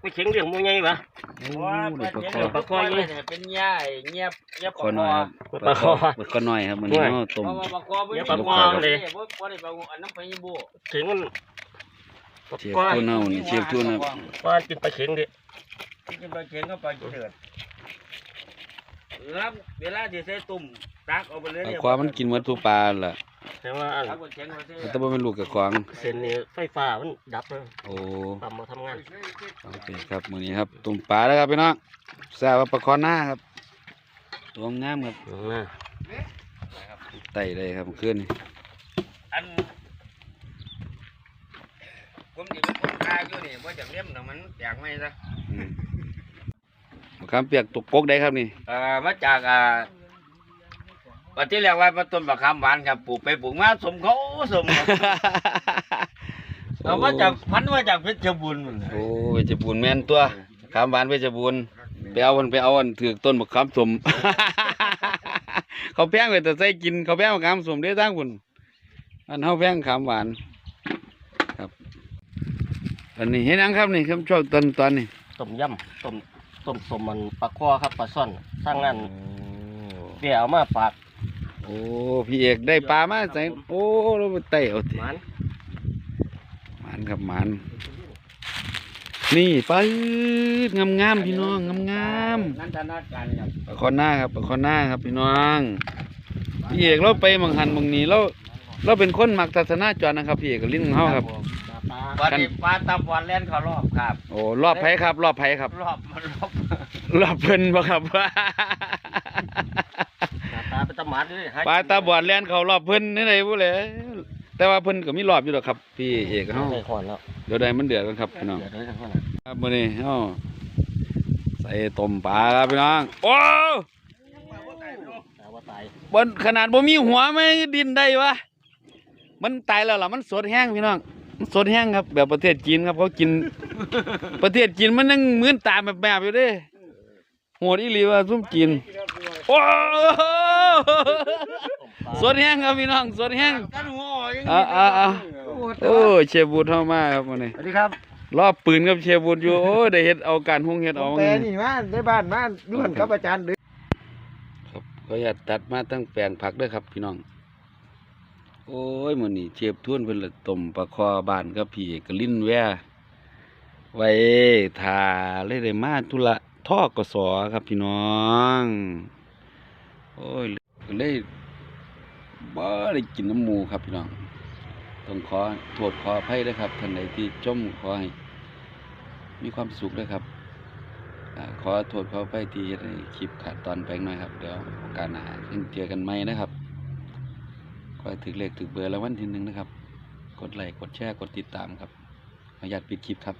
ไปเข็งเรื่องมูไงวะโอ้ได้ปลาคอปลาคอนี่เป็นหญ้าเงียบเงียบคอน้อยครับปลาคอปลาคอน้อยครับมันนี้เนาะต้มเพราะว่าปลาคอบ่เดี๋ยวมีปลาคอเลยบ่บ่ได้ปลาอันน้ำไปยี่บุเข็งมันปลาเชียบคอทุ่นเอานี่เชียบทุ่นครับว่ากินปลาเข็งดิกินปลาเข็งก็ปลาเดือดแล้วเวลาที่ใส่ตุ่มตักเอาไปเลยปลาคอมันกินหมดทุกปลาล่ะ แต่ว่าอันตักปลาเข็งมาใส่แต่บ่เป็นลูกกับควางเส้นนี้ไฟฟ้ามันดับเลยโอ้ปั๊มมาทำงานโอเคครับมื้อนี้ครับต้มปลาแล้วครับพี่น้องทราบว่าปลาคอหน้าครับตัวงามครับน่ะไต่ได้ครับเมื่อคืนนี่อันผมสิเป็นคนกายอยู่นี่บ่จักเลี้ยมน่ะมันแตกไหมซะอืมมะขามเปียกตกกกได้ครับนี่เอ่อมาจากอ่า ปฏิเรียกว่าต้นมะขามหวานครับปลูกไปปลูกมาสมเขาสมเขาเอามาจากพันธุ์มาจากเพชรบูรณ์นั่นแหละโอ้เวชบูรณ์แม่นตัวขามหวานเวชบูรณ์ไปเอามันไปเอาอันถือต้นมะขามสม เขาแพงไปแต่ใส่กินเขาแพงมะขามสมได้ทั้งพุ่นอันเฮาแพงขามหวานครับอันนี้เห็นยังครับนี่ครับช่วงตอนตอนนี้ต้มยำต้มต้มสมมันปลาคอครับปลาซ่อนสร้างงานเดี๋ยวเอามาฝาก โอ้พี่เอกได้ปลามาใส่โอ้เราไปไต่เอาติมันหมานครับหมานนี่ปลาอืดงามงามๆพี่น้องงามงามๆ นันทนาการครับปลาคอหน้าครับปลาคอหน้าครับพี่น้องพี่เอกเราไปมังหันมังนี้เราเราเป็นคนมักศาสนาจรนะครับพี่เอกกับลิ้นของเฮาครับปลาปลาวันนี้ปลาตะวันเล่นเขารอบครับ โอ้รอบไผครับ รอบไผครับ รอบมันรอบ รอบเพิ่นบ่ครับปลาไปตะห มัดเลยหปลาตาบอดแล่นเขารอบเพิ่นนี่ไดบ่แหละแต่ว่าเพิ่นก็มีรอบอยู่ดอกครับ พี่เอกเฮาได้หอนแล้วเดี๋ยวใดมันเดือดกันครับพี่น้องเดี๋ยวได้หอนครับมื้อนี้เฮาใส่ต้มปลาครับพี่น้องโอ้แต่ว่าตายบนขนาดบ่มีหัวไม่ดินได้วะมันตายแล้วล่ะมันสดแห้งพี่น้องมันสดแห้งครับ แบบประเทศจีนครับเขากิน ประเทศจีนมันยังเหมือนตามแบบแบบอยู่เด้โหดอีหลีว่าซุ่มจีนโอ้ สดแห้งครับพี่น้องสดแห้งกันหัวอย่างอ่าอ่าอ่าโอ้เชฟบูดเข้ามาครับวันนี้สวัสดีครับรอบปืนกับเชฟบูดอยู่ โอ้ได้เฮ็ดเอาการหุงเฮ็ดผเอามแปลนี่มาได้บ้านมาด้วนกับอาจารย์เดือครับก็อยากตัดมาตั้งแปลงผักเด้วยครับ พี่น้อง โอ้ยมื้อนี้เชฟทุ่นเพิ่นละต้มปลาคอบ้านกับพี่เอกลิ้นแวไว้ท่าเลยได้มาธุระท่อกสอครับพี่น้อง โอ้ย ก็เลยบ่ได้กินน้ำหมูครับพี่น้องต้องขอโทษขออภัยด้วยครับท่านใดที่จมขอให้มีความสุขด้วยครับอขอโทษขออภัยที่เฮ็ดให้คลิปขาดตอนไปหน่อยครับ เดี๋ยวโอกาสหน้ายังเจอกันใหม่นะครับขอถึกเลขถึกเบอร์แล้ววันที่หนึ่งนะครับ กดไลค์กดแชร์กดติดตามครับขออนุญาตปิดคลิปครับ